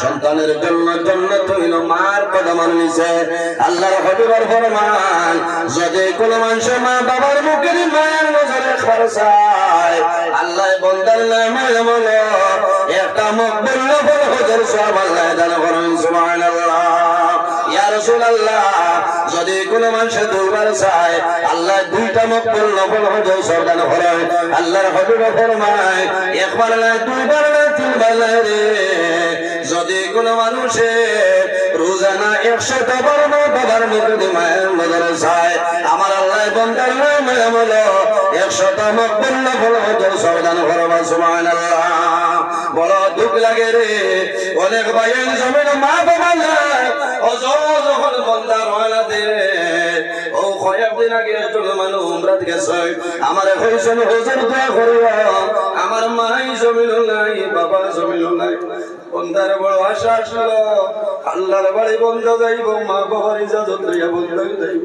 সন্তানের জন্য জান্নাত হইল মার কদমের নিচে। আল্লাহর হাবিবের ফরমান, যদি কোন মানুষ মা বাবার মুখের মায়ের নজরে খরচায় আল্লাহ বন্দার নামে একটা হজের সব আল্লাহ দান করেন যদি কোন দুইবার চায়, আল্লাহ দুইটা মকবুল নফল হজের সব দান করেন। আল্লাহর হাবিব ফরমায় একবার দুইবার যদি কোন মানুষের রোজানা একশত আমার আল্লাহ বন্দার নামে সুবহানাল্লাহ। বড় দুঃখ লাগে রে, অনেক ভাইয়ের জমিন মা বাবা নাই অজর যখন বন্দা রওনা দে ও কয়েকদিন আগে একজন মানুষ উমরাত গেছে আমার হইছেন হুজুর দোয়া করিয়া আমার মাই জমিল নাই বাবা জমিল নাই। বন্ধার বড় আশা আসলো। আল্লাহর বাড়ি বন্ধ যাইব, মা বাবার ইজাজত লইয়া বন্ধ যাইব।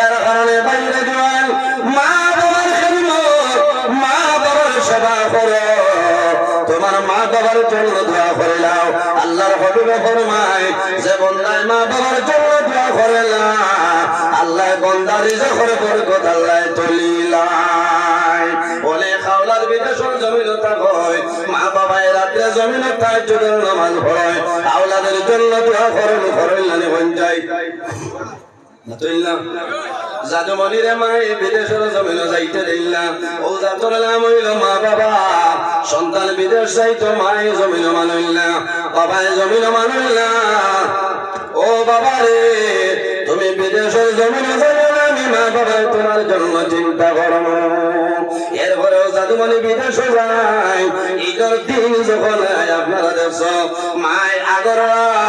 এর কারণে বাইরে জোয়ান মা বাবার খেদমত, মা বাবার সেবা করো। তোমার মা বাবার জন্য দোয়া করে নাও। আল্লাহর হবিবে ফরমায়, যে বন্দায় মা বাবার জন্য দোয়া করে না আল্লাহ বন্দার রিজকের বরকত আল্লাহ তুলিলাই বলে খাওলার বিদেশের তাহাজ্জুদের নামাজ পড়য়। আওলাদের জন্য দোয়া করেন করেন না যায়। জাদু মনিরে মাই বিদেশের বাবা। বিদেশ যাইতো মাই জমিন মানইলা বাবাই জমিন মানইলা ও বাবা রে, তুমি বিদেশের জমিন যাইও আমি মা বাবাই তোমার জন্য চিন্তা করো এরপরেও জাদুমণি বিদেশে যায়। ঈদের দিন যখন আপনারা দেখছ মায় আগর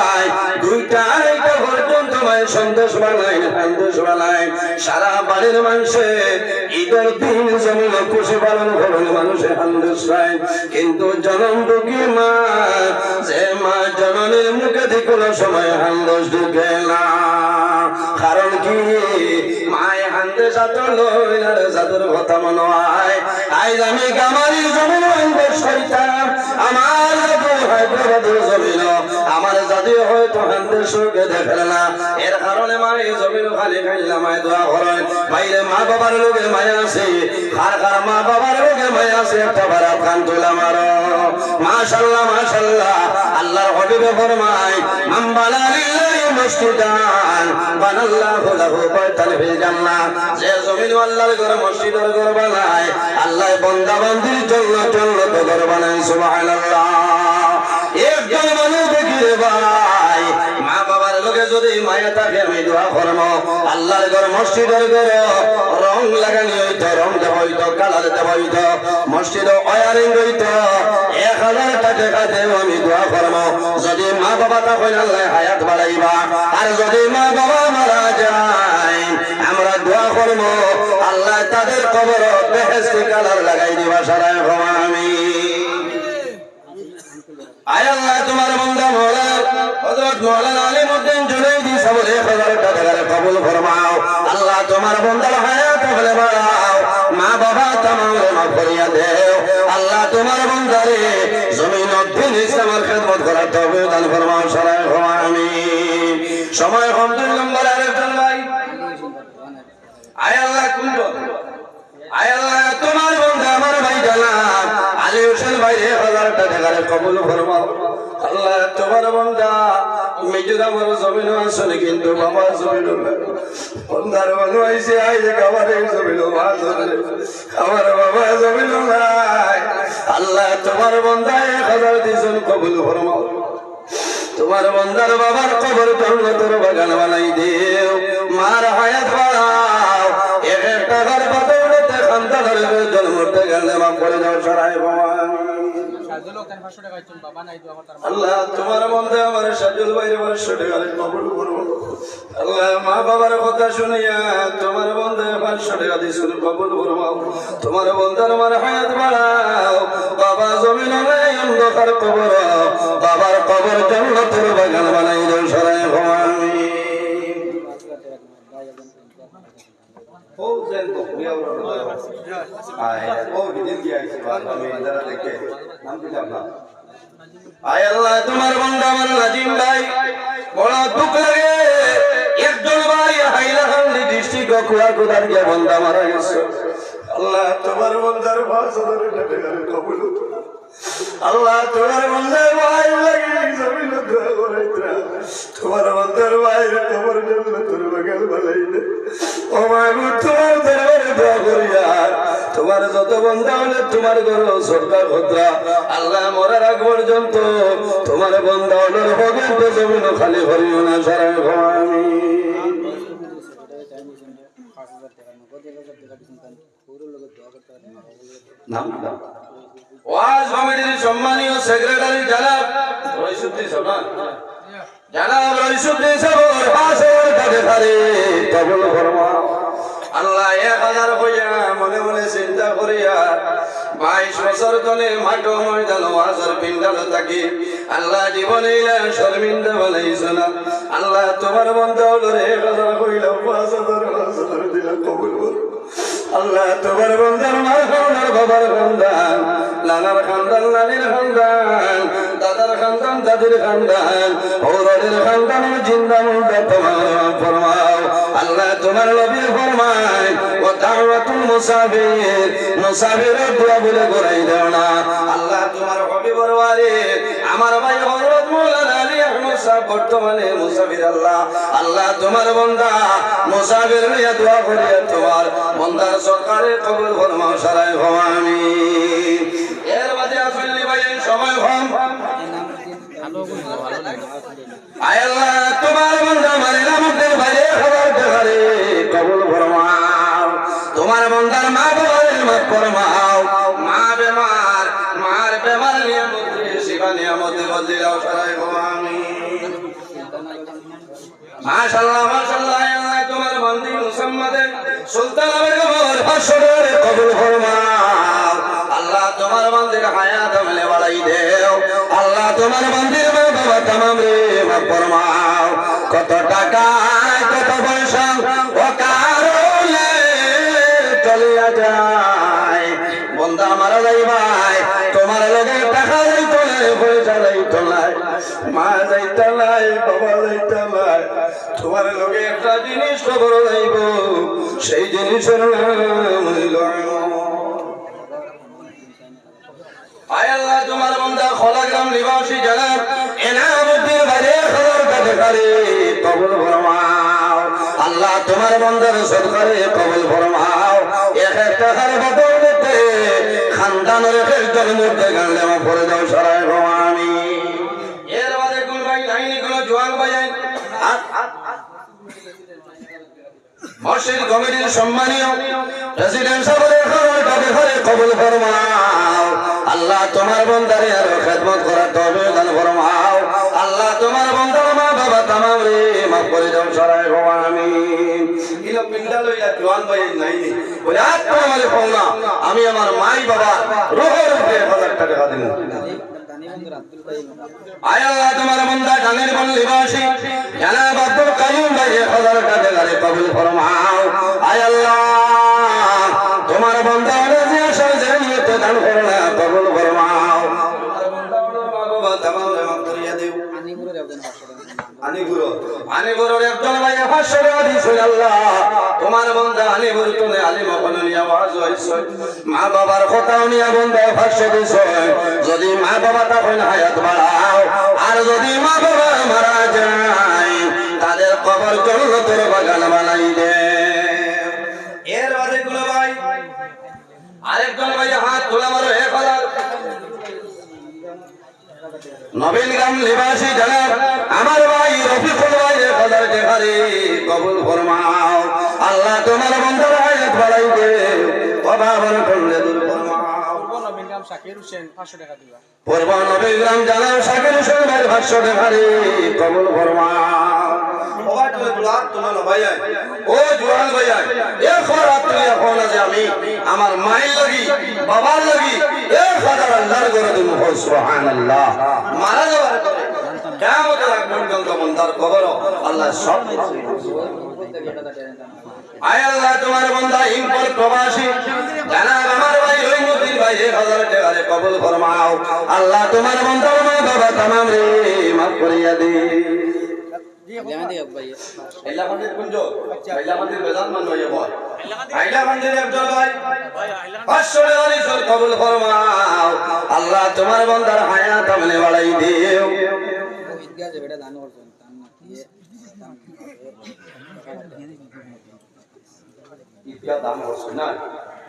আয়। দুইটা আড়াইটা মায়ের সন্দেশ বানায় সন্দেশ বানায় সারা বাড়ির মানুষে ঈদের দিন জমিন খুশি পালন করেন মানুষে সন্দেশ খায় কিন্তু জনম দুঃখী মা, যে মা জননীর মুখে দিয়ে কোনো সময় সন্দেশ ঢুকে না। কারণ কি? মায় হান্দে সাথে লইলার জাদুর কথা মনে হয়। আজ আমি গামারির জমিন হান্দে আমার হয়তো দেখে না এর কারণে জমিন খালি খাইলাম মায় দোয়া করেন। বাইরে মা বাবার লোকে মায়া আছে। কার কার মা বাবার লোকে মায়া আছে, একটা মাশাল্লাহ মাশাল্লাহ আল্লাহর হবিবে বানাল্লাহু লাহু বাইতান ফিল জান্নাহ। যে জমিন আল্লাহর ঘর মসজিদের ঘর বানায় আল্লাহ জন্য জন্নত ঘর বানায়, সুবহানাল্লাহ। একজন মানুষ মা আমি দোয়া করব। যদি মা বাবা তখন আল্লাহ হায়াত বাড়াইবা। আর যদি মা বাবা মারা যায়, আমরা দোয়া করব, আল্লাহ তাদের কবর কালার লাগাই দিবা সারায় আমি। আয় আল্লাহ, তোমার বন্ধা 1000 আল্লাহ তোমার বন্দার হায়াত বাড়াও। মা বাবা দেও। আল্লাহ তোমার বন্দারে জমিন দিন ইসলামের খেদমত করার তৌফিক দান সময় কম আয় আল্লাহ আয় আল্লাহ, তোমার বন্ধু, আমার ভাই জানাব। আলী হোসেন ভাই এক হাজার টাকা করে কবুল ফরমাও। আল্লাহ তোমার বন্ধা মিজোরামের জমিন আসলে কিন্তু বাবা জমিন বন্ধার বন্ধু আইসে আই যে আমার এই জমিন আমার বাবা জমিন আল্লাহ তোমার বন্ধা এক হাজার দিয়েছেন কবুল ফরমাও। তোমার বন্দার বাবার কবর জন্নতের বাগান বানাই দেও। মার হায়াত বাড়াও। এক এক টাকার বদৌলতে খান্দানের জন্মতে গেলে মা পড়ে যাও সরাই ভগবান আল্লাহ, তোমার মধ্যে আমার সাজুল ভাইয়ের পাঁচশো টাকা কবুল করব আল্লাহ, মা বাবার কথা শুনিয়া তোমার বন্ধে পাঁচশো টাকা দিয়েছিল কবুল করব তোমার বন্ধের আমার হায়াত বাড়াও। বাবা জমিন অন্ধকার কবর। বাবার কবর জন্নতের বাগান বানাই দেও, সরাই ভবানী। নাম দিলাম না আয় আল্লাহ, তোমার বান্দা আমার নাজিম ভাই বড় দুঃখ লাগে একজন ভাই হাইলাকান্দি ডিস্ট্রিক্ট কুয়া কুদার গিয়া বান্দা মারা আল্লাহ তোমার বান্দার ভাষা ধরে কবুল আল্লাহ, তোমার বান্দার ভাই লাগে জমিন তোমার বান্দার ভাই তোমার জন্য তোর বাগান বালাই দে। ও মাগো তোমার দরবারে দোয়া করিয়া তোমার যত বন্ধা হলে তোমার ঘর সরকার ভদ্রা। আল্লাহ, মরার আগ পর্যন্ত তোমার বন্ধা হলে ভগবান তো জমিন খালি ভরিও না সারা ভবানী নাম নাম ওয়াজ কমিটির সম্মানীয় সেক্রেটারি জানাব রইসুদ্দিন সাহেব জানাব রইসুদ্দিন সাহেব কাছে খারে কবুল ফরমা আল্লাহ এক হাজার হইয়া মনে মনে চিন্তা করিয়া বাইশ বছর ধরে মাঠ ময়দান ওয়াজের পিন্ডাল থাকি। আল্লাহ জীবনে শর্মিন্দা বানাইছ না। আল্লাহ তোমার বন্ধ হলো এক হাজার কইলাম পাঁচ আল্লাহ তোমার বন্ধার মার খান্দার বাবার খান্দান নানার খান্দান নানির খান্দান, দাদার খান্দান, দাদির খান্দান হৌরের খান্দান জিন্দা মুন্দা তোমার ফরমাও। আল্লাহ তোমার নবীর ফরমায়, ও দাওয়াতুল মুসাফির, মুসাফিরের দোয়া বলে করাই দাও না। আল্লাহ তোমার হবি বরবারে আমার ভাই সাহেব বর্তমানে মুসাফির আল্লাহ। আল্লাহ তোমার বান্দা, মুসাফির নিয়ে দোয়া করিয়া তোমার বান্দার সরকারে কবুল ফরমাও, সারাই ভবানী এর মাঝে আসলে ভাই, সময় কম। আয় আল্লাহ, তোমার বান্দা মানে নামদের বাইরে খবর দেখারে কবুল ফরমাও। তোমার বান্দার মা বাবার মাফ ফরমাও। মা বেমার, মার বেমার নিয়ামতে শিবা নিয়ামতে বদলে দাও সারাই মাশাআল্লাহ মাশাআল্লাহ আল্লাহ, তোমার বান্দি মুসাম্মাদে সুলতান কবর হাসরের কবুল ফরমাও আল্লাহ তোমার বান্দির হায়াত আমলে বাড়াই দেও। আল্লাহ তোমার বান্দির বাবা কত টাকা, কত পয়সা মা বাবা তোমার একটা জিনিস খবর যাইব সেই জিনিসের আল্লাহ, তোমার বন্দার সরকারে কবুল ফরমাও। এক একটা হার বদলতে খানদানের একজন মধ্যে গানলে আমার পরে যাও, সরাই ভবানী। মসজিদ কমিটির সম্মানীয় প্রেসিডেন্ট সাহেবের খবর কাছে করে কবুল ফরমাও। আল্লাহ তোমার বন্দারে আরও খেদমত করার তবে দান ফরমাও। আল্লাহ তোমার বন্দার মা বাবা তামাম রে মাফ করে দাও সরাই ভবানী ইলো পিন্ডা লইয়া জোয়ান ভাই নাই নি বলে আজ তো আমারে পাওনা আমি আমার মাই বাবা রোহের উপরে হাজার টাকা দিন আয় আল্লাহ তোমার বন্দা জানের বন বাসি জানা আব্দুল কাইম ভাই হাজার টাকা গারে কবুল ফরমাও। আয় আল্লাহ, তোমার বন্দা হলে আসল জানিয়ে দান করলা কবুল একজন আল্লাহ, তোমার বন্ধা আলিম মা নিয়ে দিছ। যদি মা বাবা তখন হায়াত বাড়াও, আর যদি মা বাবা মারা যায়, তাদের কবর জন্য তোর বাগান বানাই দে। এর বাদে গুলো ভাই, আরেকজন ভাই হাত তোলা মারো হাজার নবীন গ্রাম নিবাসী জনাব আমার ভাই রফিকুল ভাই হাজার টাকারে কবুল ফরমাও। আল্লাহ তোমার বন্ধুর আয়াত বাড়াই দে অভাবন করলে দূর ফরমাও। জানাব পূর্ব নবীগ্রাম জানাও শাকির হোসেন ভাই ভাষ্য দেখারে কবুল ফরমা আমার মায়ের বাবার লাগি আল্লাহ তোমার বান্দা ইম্পর প্রবাসী আমার ভাই রহিমুদ্দিন ভাই এক হাজার টাকারে কবুল ফরমাও আল্লাহ তোমার বান্দার মা বাবা তামাম রে মাফ করিয়া দে এলা মন্দির কুঞ্জ এলা মন্দির বেদান মান বল আইলা মন্দির একজন ভাই পাঁচশো টাকা নিছর কবুল ফরমাও আল্লাহ তোমার বান্দার হায়াত আমনে বাড়াই দিও দান না যাই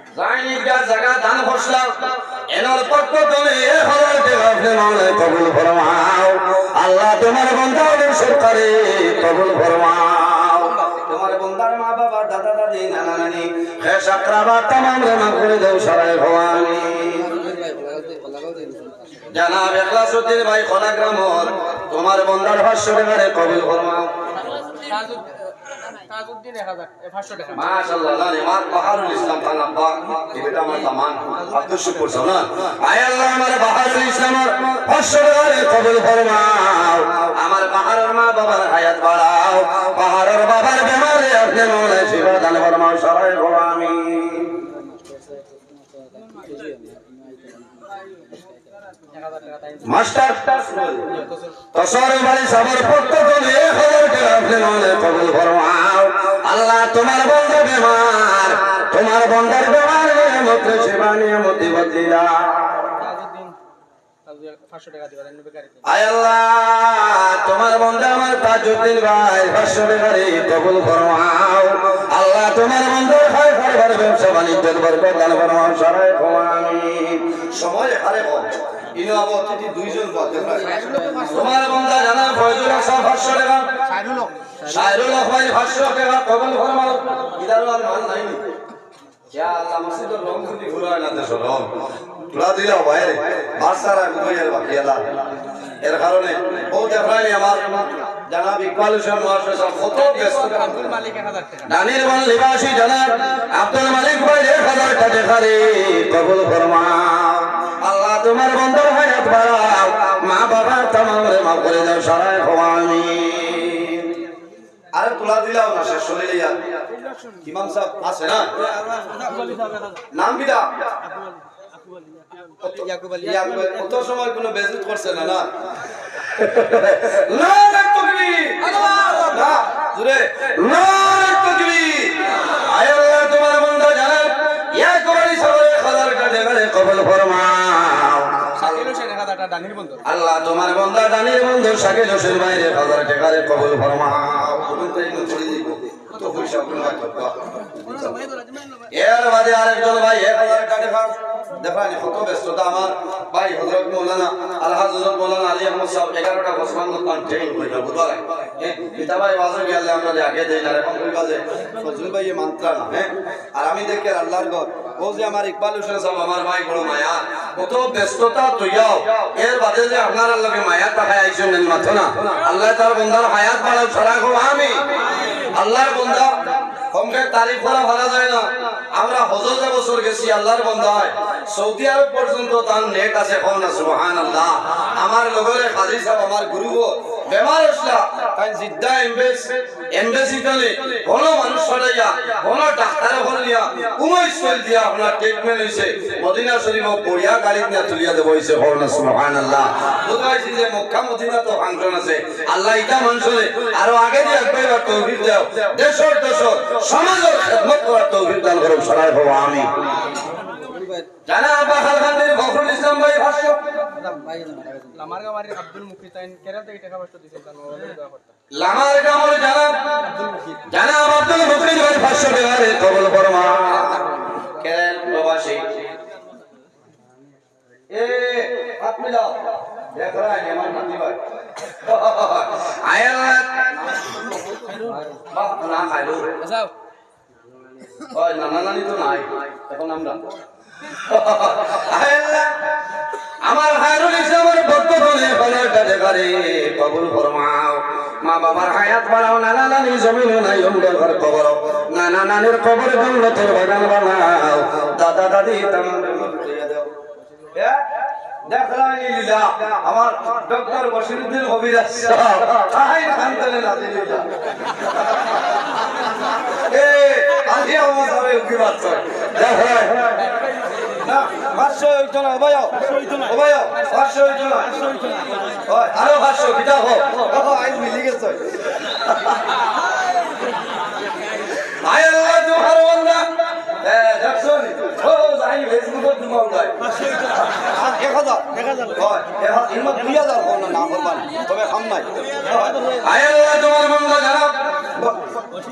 ঈদগাহ জায়গা দান করছিলাম এনার পক্ষ তুমি এ টাকা আপনি মাওলায় কবুল ফরমাও। আল্লাহ তোমার বন্ধাদের সরকারে কবুল ফরমাও। তোমার বন্ধার মা বাবা, দাদা দাদি, নানা নানি শেষ আক্রাবা তামাম রে মাফ করে দেও সারায় ভবানী। জানাব এখলাসুদ্দিন ভাই খোলা গ্রামর, তোমার বন্ধার ভাষ্য কবুল ফরমাও। আমার মা বাবার হায়াত বাড়াও। বাবার বেমারে আপনি মাস্টার, তসর বাড়ি সবার পক্ষ থেকে এক হাজার টাকা আপনি মনে কবুল ফরমাও। আল্লাহ তোমার বন্ধ বেমার তোমার বন্ধার বেমার নিয়ামত, সেবা, নিয়ামত বদলিলা তোমার বন্ধা আমার ভাই আল্লাহ তোমার দুইজন তোমার বন্ধা জানা কবুল ফরমাও মাল নাই ইয়া আল্লাহ মসজিদের রং যদি ঘুরায় না দেশ রং। তুলা দিলে বাইরে বাসারা ঘুরাইয়ার বাকি আল্লাহ। এর কারণে ও দেখাই আমার জানাব ইকবাল হোসেন মহাশয় সব কত ব্যস্ত আব্দুল মালিক এক হাজার টাকা। দানির মান লিবাসী জানাব আব্দুল মালিক ভাই এক হাজার টাকা দেখারে কবুল ফরমাও আল্লাহ তোমার হায়াত বাড়াও মা বাবা তামাম রে মাফ করে দাও সারায় খোয়ামি আরে তুলা দিলাও না চলে যাইয়া ইমাম সাহেব আছে না? নাম ইয়া, কত সময় কোনো বেজুত করছে না না? আল্লাহ তোমার বন্ধু দানির বন্ধু শাকিল হোসেন বাইরে হাজার টাকারে কবল ফরমাও। এর বাদে আরেকজন ভাই এক হাজার টাকা দেখা দেখানি কত ব্যস্ততা আমার। ভাই হজরত মৌলানা আলহাজ হজরত মৌলানা আলী আহমদ সাহেব এগারোটা বসমান দোকান ট্রেন গেল বুধবার পিতা ভাই গেলে আমরা আগে দেই না এখন বাজে। ফজল ভাই এ না হ্যাঁ? আর আমি দেখি আল্লাহর ঘর। ও আমার ইকবাল হোসেন সাহেব, আমার ভাই, বড় মায়া, কত ব্যস্ততা তুইয়াও এর বাদে যে আপনার লগে মায়া টাকা আইছেন মাথো না। আল্লাহ তার বন্দার হায়াত বাড়াও ছড়া গো আমি আল্লাহর বন্দা কমকে তারিফ করা ভালো যায় না। আমরা হজরত বছর গেছি, আল্লাহর বন্ধা হয়। সৌদি আরব পর্যন্ত তার নেট আছে কোন না সুবহান আল্লাহ আমার লগরে কাজী সাহেব আমার গুরু বেমার আসলা, তাই জিদ্দা এমবেসি এমবেসি কালে কোন মানুষ সরাইয়া কোন ডাক্তার হলিয়া উমই সল দিয়া আপনার ট্রিটমেন্ট হইছে। মদিনা শরীফ পড়িয়া গাড়ি নিয়ে তুলিয়া দেব হইছে কোন না সুবহান আল্লাহ বুঝাইছি যে মক্কা মদিনা তো ফাংশন আছে। আল্লাহ ইটা মানুষরে আরও আগে দিয়ে একবার তৌফিক দাও। দেশর দেশর সমাজের খেদমত করার তৌফিক দান করো সরাই হব আমি জানা বাহাল খানের গফরুল ইসলাম ভাই ভাষ্য। লামার আব্দুল মুকির তাই কেরাল থেকে টাকা পাঁচশো দিয়েছেন তার করতে। জানাব জানাব আব্দুল মুকির ভাই ভাষ্য কবল প্রবাসী। এ হাত মিলাও। দেখ রা আমার নাতি ভাই। আয়াত। বাহ না খাইলো। যাও ওই নানা নানি তো নাই এখন আমরা। আমার হায়রুল ইসলামের বক্তব্যে ফলটা করে কবুল ফরমাও। মা বাবার হায়াত বাড়াও, নানা নানি জমিন নাই অমুকের ঘর কবর। নানা নানির কবর জন্নতের বাগান বানাও। দাদা দাদি দেখলাম লীলা আমার ডক্টর বসিরুদ্দিন কবিরাজ তাই খানতলে নাচে এ, আজি আমার সবে উকি বাচ্চা না পাঁচশো হইতো না পাঁচশো হইতো না। আরও পাঁচশো কিতা হোক। আইন মিলি গেছে। আয় আল্লাহ তোমার বন্দা। হয়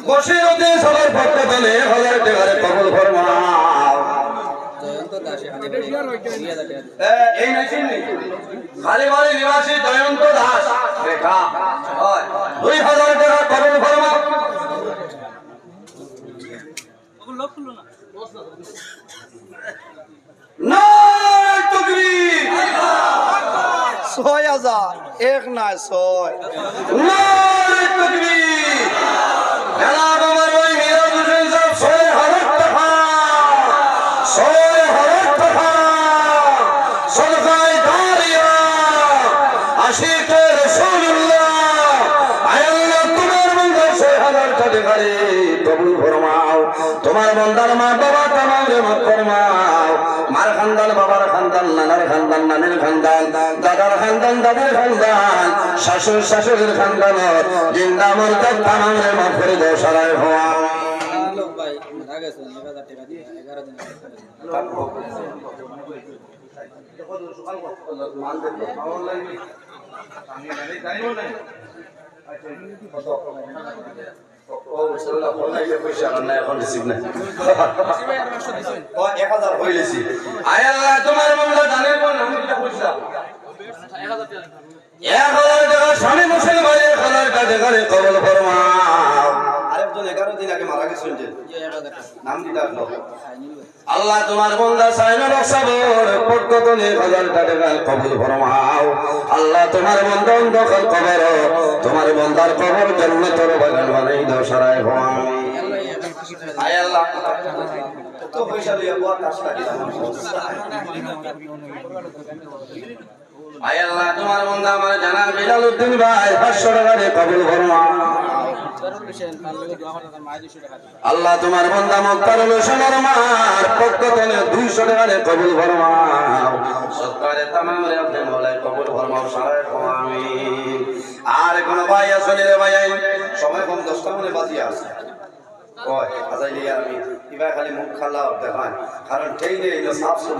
বসে সবার হাজার টাকারে কবুল এই মেশিন নিবাসী জয়ন্ত দাস। দুই হাজার টাকা কবুল ফরমাও নারায়ণ তকবীর ছয় হাজার এক নয় ছয় নারায়ণ তকবীর জনাব আমার ওই মিরাজ হোসেন সাহেব ছয় হাজার টাকা ছয় হাজার টাকা সদকায় দাঁড়িয়া তোমার বন্ধার ছয় তোমার বন্ধার মা বাবা তামাম রে মাফ ফরমাও। মার বাবার খানদান নানার খানদান নানির খানদান, দাদার খানদান, দাদির খানদান শাশুর শাশুড়ির খানদান জিন্দা মরদার তামাম রে মাফ করে হওয়া লোক ভাই মারা গেছে এক তোমার আমি এটা বুঝলাম এক হাজার টাকা স্বামী মুসলিম ভাই এক হাজার টাকা কবল আল্লাহ তোমার বন্দা সাইনুল সাবর পটকতনে হাজার টাকা কবুল ফরমাও আল্লাহ তোমার বন্দা অন্ধকার কবর তোমার বন্দার কবর জান্নাতের বাগান বানাই দাও সারায় হওয়া আয় আল্লাহ। কত পয়সা আয় আল্লাহ তোমার বন্দা আমার ভাই পাঁচশো টাকা দিয়ে কবুল আল্লাহ তোমার বন্দা মুক্তারুল সোনার মার পক্ষ থেকে টাকা কবুল ফরমাও সরকারে তামাম রে আপনি মৌলাই কবুল সারায় আমি। আর কোন ভাই আসলে রে ভাই? সময় কম দশটা মনে বাজিয়ে আছে। কয় আজাইলে আমি। খালি মুখ খাল্লা দেখান কারণ ট্রেনে এলো সাফ সুফ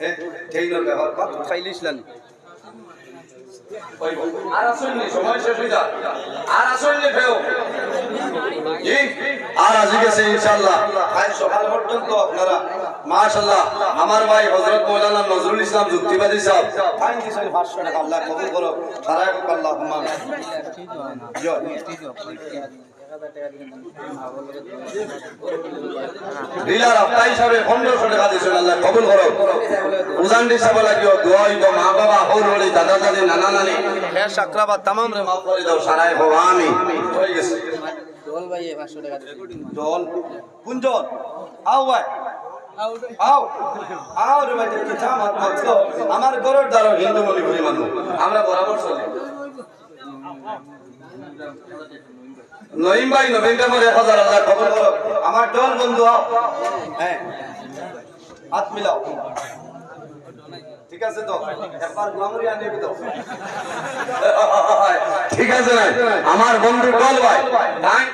মানত ট্রেনের ব্যবহার কত খাইলিছিলেন আর আসলে সময় শেষ হয়ে যায় আর আসলে ফেও জি। আর আজ গেছে ইনশাআল্লাহ। আজ সকাল পর্যন্ত আপনারা মাশাআল্লাহ আমার ভাই হযরত মাওলানা নজরুল ইসলাম যুক্তিবাদী সাহেব। টাকা আল্লাহ কবুল করো সারা ডিলার আপনা হিসাবে পনেরোশো টাকা দিয়েছেন আল্লাহ কবুল করো। উজান হিসাবে লাগিও দোয়া হইব মা বাবা হৌর দাদা দাদি নানা নানি। হ্যাঁ সাকরাবাদ তামাম রে মাফ করে দাও সারাই হব আমি হয়ে গেছে। দোল ভাই। পাঁচশো টাকা দিয়ে জল কুঞ্জন আও ভাই আমার গরর ধরো হিন্দু মনি ভুলি মানুষ। আমরা বরাবর চলি। নইম ভাই নভেম্বর এক হাজার আল্লাহ খবর আমার দল বন্ধু আও হ্যাঁ। হাত মিলাও। ঠিক আছে তো? একবার দাও। ঠিক আছে আমার বন্ধু বল ভাই।